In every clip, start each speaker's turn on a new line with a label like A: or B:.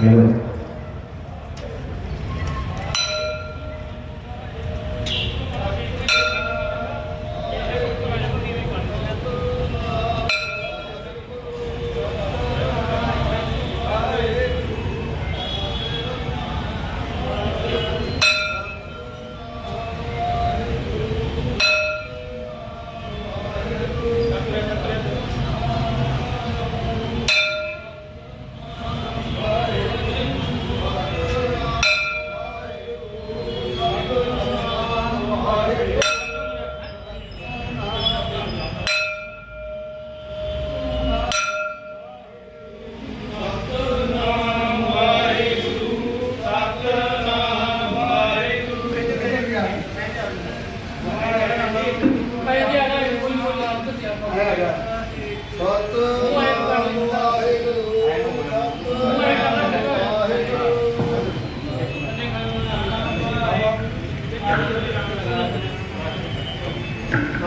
A: Amen.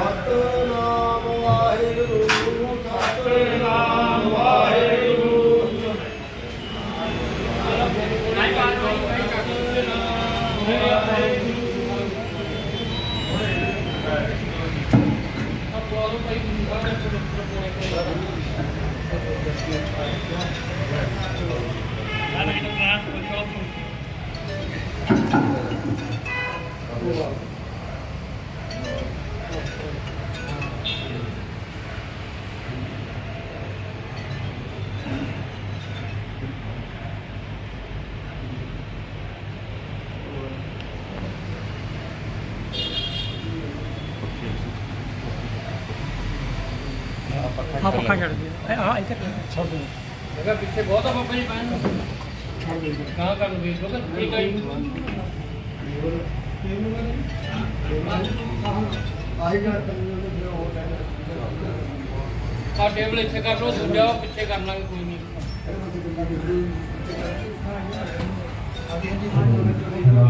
B: Satnam Waheguru Satnam Waheguru
C: ਹਾਂ ਪੱਖਾ ਛੱਡ ਦੇ ਹਾਂ ਇੱਥੇ ਛੱਡ ਦੇ
D: ਜਗ੍ਹਾ ਪਿੱਛੇ ਬਹੁਤ ਆ ਬਾਬਾ ਜੀ ਪੈਣ ਨੂੰ।
C: ਛੱਡ ਦੇ
D: ਕਹਾਂ ਕਰ ਲੂਗੀ ਲੋਕ ਠੀਕ ਹੈ ਆ ਟੇਬਲ ਇੱਥੇ ਕਰ ਲਓ ਦੂਜਾ ਪਿੱਛੇ ਕਰ ਲਾਂਗੇ ਕੋਈ ਨਹੀਂ।
A: Hello,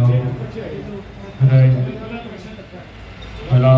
A: hello,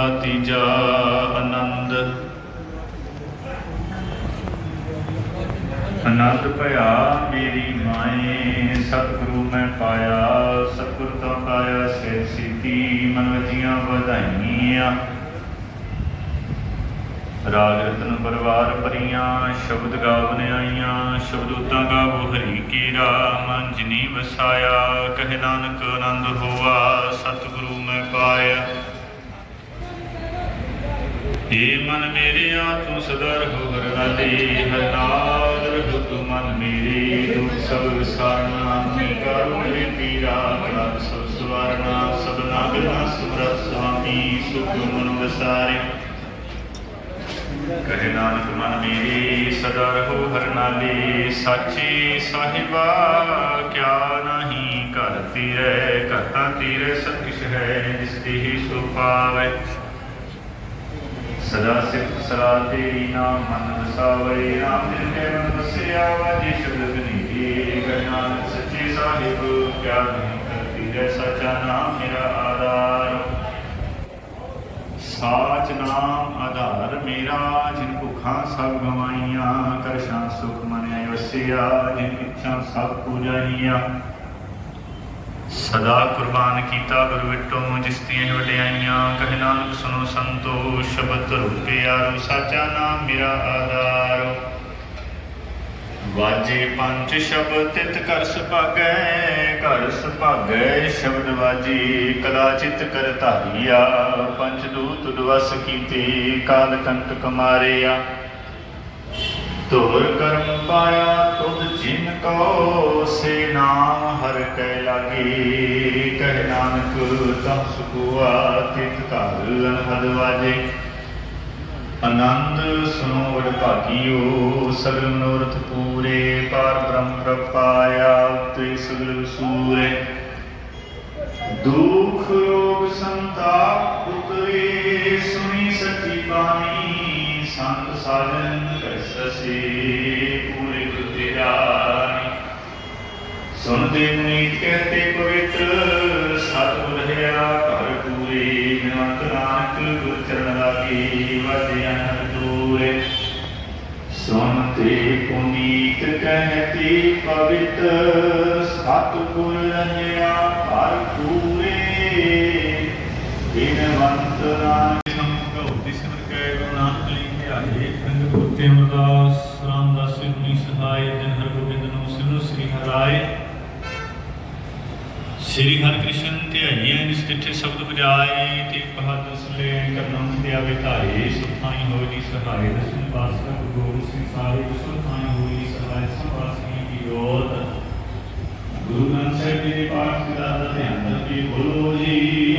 E: ਮਹਲਾ ਤੀਜਾ ਆਨੰਦ। ਆਨੰਦ ਭਇਆ ਮੇਰੀ ਮਾਏ, ਸਤਿਗੁਰੂ ਮੈਂ ਪਾਇਆ ਸਤਿਗੁਰ ਤੋਂ ਪਾਇਆ ਸੇ ਸਿੱਧੀ ਮਨ ਵਜੀਆਂ ਵਧਾਈਆਂ। ਰਾਗ ਰਤਨ ਪਰਵਾਰ ਪਰੀਆਂ ਸ਼ਬਦ ਗਾਵਨ ਆਈਆਂ, ਸ਼ਬਦੂਤਾਂ ਗਾਵੋ ਹਰੀ ਕੀ ਮਨ ਜਿਨੀ ਵਸਾਇਆ, ਕਹਿ ਨਾਨਕ ਆਨੰਦ ਹੋਆ, ਸਤਿਗੁਰੂ ਮੈਂ ਪਾਇਆ। ਏ ਮਨ ਮੇਰੇ ਆ ਤੂੰ ਸਦਾ ਰਹੋ ਹਰਨਾਲੇ ਹਰਨਾਲ ਰਹੋ ਤੂੰ ਮਨ ਮੇਰੀ ਦੁਖ ਸਭ ਵਿਸਾਰਨਾ ਕੀ ਪੀਰਾ ਕਲਾ ਸਭ ਸਵਾਰਨਾ ਸਭਨਾ ਬਿਨਾ ਸੁਰਤ ਸੁਆਮੀ, ਸੁਖ ਮਨ ਵਸਾਰੇ। ਕਹੇ ਨਾਨਕ ਮਨ ਮੇਰੀ, ਸਦਾ ਰਹੋ ਹਰਨਾਲੇ ਸਾਚੇ ਸਾਹਿਬਾ, ਕਿਆ ਨਹੀਂ ਘਰ ਤੀਰੇ ਘਤਾ ਤੀਰੇ ਸਭ ਕਿਛ ਹੈ, ਜਿਸ ਤੇ ਹੀ ਸਦਾ ਸਿਫਤ ਸਦਾ ਤੇਰੀ ਨਾਮ ਮਨ ਵਸਾਵੇ ਨਾਮ ਦਿਨ ਕੇ ਮਨ ਵਸਿਆ ਵਾਜੀ ਸ਼ਬਦ ਬਨੀਤੀ ਗਨਾਨ ਸੱਚੇ ਸਾਹਿਬ ਕਿਆ ਨਹੀਂ ਕਰਤੀ ਹੈ ਸਚਾ ਨਾਮ ਮੇਰਾ ਆਧਾਰ ਸਾਚ ਨਾਮ ਆਧਾਰ ਮੇਰਾ, ਜਿਨ ਭੁਖਾਂ ਸਭ ਗਵਾਈਆਂ, ਕਰਸ਼ਾਂ ਸੁਖ ਮਨ ਵਸਿਆ, ਜਿਨ ਇੱਛਾ ਸਭ ਪੂਜਾਈਆਂ। ਸਦਾ ਕੁਰਬਾਨ ਕੀਤਾ ਗੁਰ ਵਿਟੋ, ਜਿਸ ਦੀਆਂ ਵਡਿਆਈਆਂ, ਕਹਿ ਨਾਨਕ ਸੁਨੋ ਸੰਤੋ, ਸ਼ਬਦ ਰੂਪਿਆਰੋ ਸਾਚਾ ਨਾਮ ਮੇਰਾ ਆਧਾਰ। ਵਾਜੇ ਪੰਜ ਸ਼ਬਦ, ਤਿਤ ਕਰ ਸੁਭਾਗੈ, ਘਰ ਸੁਭਾਗੈ, ਸ਼ਬਦ ਵਾਜੀ, ਕਲਾ ਚਿਤ ਕਰ ਧਾਰੀਆ। ਪੰਜ ਦੂਤ ਦਵਸ ਕੀਤੇ, ਕਾਲ ਕੰਟਕ ਮਾਰਿਆ। ਧੁਰ ਕਰਮ ਪਾਇਆ, ਤੁਧ ਜਿਨ ਕੋ ਸੇ ਨਾਮ ਹਰ ਕੈ ਲਾਗੇ, ਕਹਿ ਨਾਨਕ ਤਮ ਸੁਖੁਆ ਤਿਤ ਘਰ ਅਨਹਦ ਵਾਜੇ। ਆਨੰਦ ਸੁਨੋ ਵਡ ਭਾਗਿਓ, ਸਗਲ ਮਨੋਰਥ ਪੂਰੇ, ਪਾਰ ਬ੍ਰਹਮ ਪ੍ਰਪਾਇਆ ਤੇ ਸਗਲ ਸੂਰੇ। ਦੁਖ ਰੋਗ ਸੰਤਾਪ ਉਤਰੇ, ਸੁਣੀ ਸੱਚੀ ਬਾਣੀ ਸੰਤ ਸਾਜਨ ਕਸਸੇ ਪੂਰੇ ਸੁਣਦੇ ਮੁਨੀਤ ਕਹਤੇ ਪਵਿੱਤਰ ਸਤਿਗੁਰ ਹਿਆ ਘਰ ਪੂਰੇ ਬਿਨਵੰਤ ਨਾਨਕ ਗੁਰ ਚਰਨ ਲਾਗੇ, ਵਾਜੇ ਅਨੰਦ ਦੂਰੇ ਸੁਣਤੇ ਪੁਨੀਤ ਕਹਤੇ, ਪਵਿੱਤਰ ਸਤਿਗੁਰ ਰੰਜਿਆ ਘਰ ਪੂਰੇ, ਬਿਨਵੰਤ ਨਾਨਕ ਸੰਗੋ ਦਿਸਮਰ ਕੈ ਗੁਰੂ ਨਾਨਕ ਲਈ ਧਿਆਏ ਅੰਗ ਕੁੱਤੇ ਅਮਰਦਾਸ ਰਾਮਦਾਸ ਜੀ ਹੁਨੀ ਸਹਾਇ ਜਨ ਹਰ ਗੋਬਿੰਦ ਨੂੰ ਸਿਮਰੋ ਸ੍ਰੀ ਹਰਾਏ ਸ੍ਰੀ ਹਰਿਕ੍ਰਿਸ਼ਨ ਧਿਆਈਏ ਨਿਸਤਿਠੇ ਸ਼ਬਦ ਬਜਾਏ ਤੇ ਪਹਦ ਸਲੇ ਕਰਨਮ ਧਿਆਵੇ ਧਾਏ ਸੁਖਾਈ ਹੋਈ ਦੀ ਸਹਾਇ ਦਸਮ ਪਾਤਸ਼ਾਹ ਗੁਰੂ ਸਿੰਘ ਸਾਰੇ ਸੁਖਾਈ ਹੋਈ ਦੀ ਸਹਾਇ ਸੰਵਾਸੀ ਦੀ ਜੋਤ ਗੁਰੂ ਨਾਨਕ ਸਾਹਿਬ ਜੀ ਦੇ ਪਾਠ ਦਾ ਧਿਆਨ ਕਰਕੇ ਬੋਲੋ ਜੀ।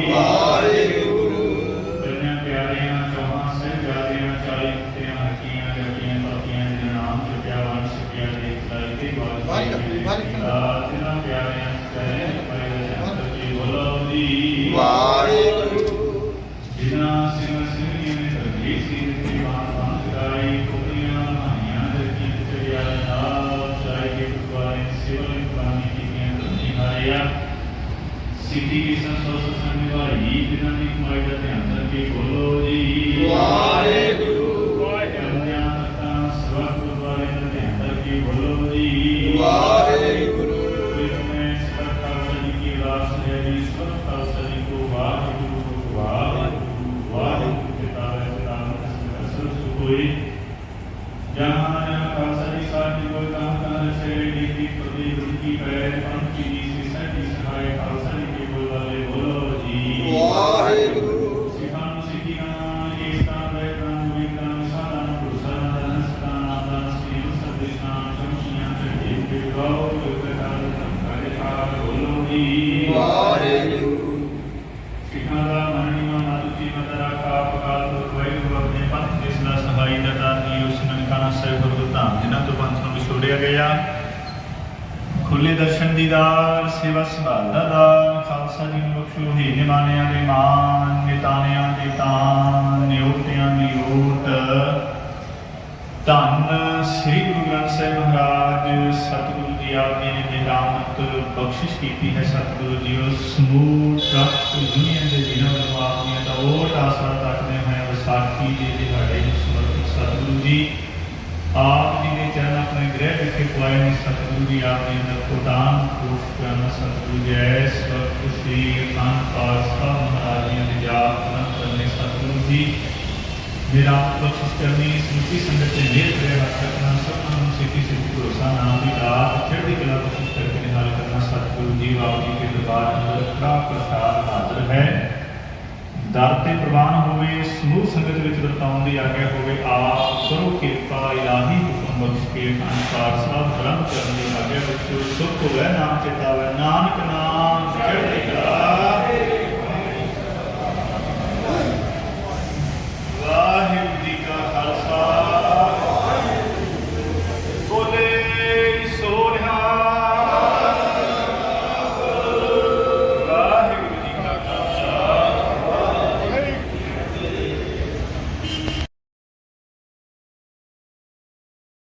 E: ਜਹਾਂ ਜਹਾਂ ਖਾਲਸਾ ਜੀ ਸਾਹਿਬ ਜੀ ਕੋ ਤਾਂ ਤਾਂ ਸੇ ਨੀਤੀ ਪ੍ਰਤੀ ਕੀ ਕਰੇ ਪੰਥ ਕੀ ਜੀ ਸਹਿ ਸਹਾਇ ਖਾਲਸਾ ਜੀ ਕੇ ਬੋਲ ਵਾਲੇ ਬੋਲੋ ਜੀ।
B: ਵਾਹਿਗੁਰੂ।
E: ਸਿਖਾਂ ਨੂੰ ਸਿੱਖੀਆਂ ਏਕਤਾ ਬੈਠਾਂ ਵਿਕਾਂ ਸਾਧਾਂ ਪੁਰਸਾਂ ਦਨਸਤਾਂ ਨਾਦਾਂ ਸ੍ਰੀ ਸਤਿਸ਼ਾਂ ਸ਼ਮਸ਼ੀਆਂ ਤੇ ਦੇ ਗਾਉ ਪ੍ਰਕਾਰ ਗਿਆ। ਖੁੱਲੇ ਦਰਸ਼ਨ ਦੀਦਾਰ ਸੇਵਾ ਸੰਭਾਲ ਦਾ ਦਾਨ ਖਾਲਸਾ ਜੀ ਨੂੰ ਬਖਸ਼ੋ ਹੀ ਨਿਮਾਨਿਆਂ ਦੇ ਮਾਨ ਨਿਤਾਨਿਆਂ ਦੇ ਤਾਨ ਨਿਉਟਿਆਂ ਦੀ ਓਟ ਧੰਨ ਸ੍ਰੀ ਗੁਰੂ ਗ੍ਰੰਥ ਸਾਹਿਬ ਮਹਾਰਾਜ, ਸਤਿਗੁਰੂ ਦੀ ਆਗਿਆ ਨੇ ਨਿਰਾਮਤ ਬਖਸ਼ਿਸ਼ ਕੀਤੀ ਹੈ ਸਤਿਗੁਰੂ ਜੀ ਉਸ ਸਮੂਹ ਤਖਤ ਦੁਨੀਆ ਦੇ ਜਿਨ੍ਹਾਂ ਨੂੰ ਆਪਣੀਆਂ ਦਾ ਓਟ ਆਸਰਾ ਤੱਕਦੇ ਹੋਏ ਵਿਸਾਖੀ ਦੇ ਦਿਹਾੜੇ ਨੂੰ ਸਮਰਪਿਤ ਸਤਿਗੁਰੂ ਜੀ, ਆਪ ਜੀ ਚਰਨ ਆਪਣੇ ਗ੍ਰਹਿ ਵਿਖੇ ਪੁਆਏ ਨੇ ਸਤਿਗੁਰੂ ਜੀ ਆਪ ਦੇ ਅੰਦਰ ਪ੍ਰਦਾਨ ਕੋਸ਼ ਕਰਨ ਸਤਿਗੁਰੂ ਜੀ ਐਸ ਵਕਤ ਸ੍ਰੀ ਅਖੰਡ ਪਾਠ ਸਾਹਿਬ ਮਹਾਰਾਜ ਜੀ ਦੇ ਜਾਪ ਕਰਨ ਕਰਨੇ ਸਤਿਗੁਰੂ ਜੀ ਮੇਰਾ ਬਖਸ਼ਿਸ਼ ਕਰਨੀ ਸਮੁੱਚੀ ਸੰਗਤ ਤੇ ਮੇਰ ਕਰੇ ਹੱਥ ਰੱਖਣਾ ਸਭਨਾਂ ਨੂੰ ਸਿੱਧੀ ਸਿੱਧੀ ਭਰੋਸਾ ਨਾਮ ਦੀ ਰਾਤ ਚੜ੍ਹਦੀ ਕਲਾ ਬਖਸ਼ਿਸ਼ ਕਰਕੇ ਨਿਹਾਲ ਕਰਨਾ ਸਤਿਗੁਰੂ ਜੀ ਆਪ ਜੀ ਦੇ ਦਰਬਾਰ ਅੰਦਰ ਖੜਾ ਪ੍ਰਸਾਦ ਹਾਜ਼ਰ ਹੈ ਦਰ ਤੇ ਪ੍ਰਵਾਨ ਹੋਵੇ ਸਮੂਹ ਸੰਗਤ ਵਿੱਚ ਵਰਤਾਉਣ ਦੀ ਆਗਿਆ ਹੋਵੇ ਆਪ ਕਰੋ ਕਿਰਪਾ ਇਲਾਹੀ ਹੁਕਮ ਬਖਸ਼ ਕੇ ਅਨੁਸਾਰ ਸਾਹਿਬ ਗ੍ਰੰਥ ਕਰਨ ਦੀ ਆਗਿਆ ਵਿੱਚ ਸੁਖ ਹੋਵੇ, ਨਾਮ ਚਿਤਾਵੇ ਨਾਨਕ ਨਾਮ ਚੜ੍ਹਦੀ ਕਲਾ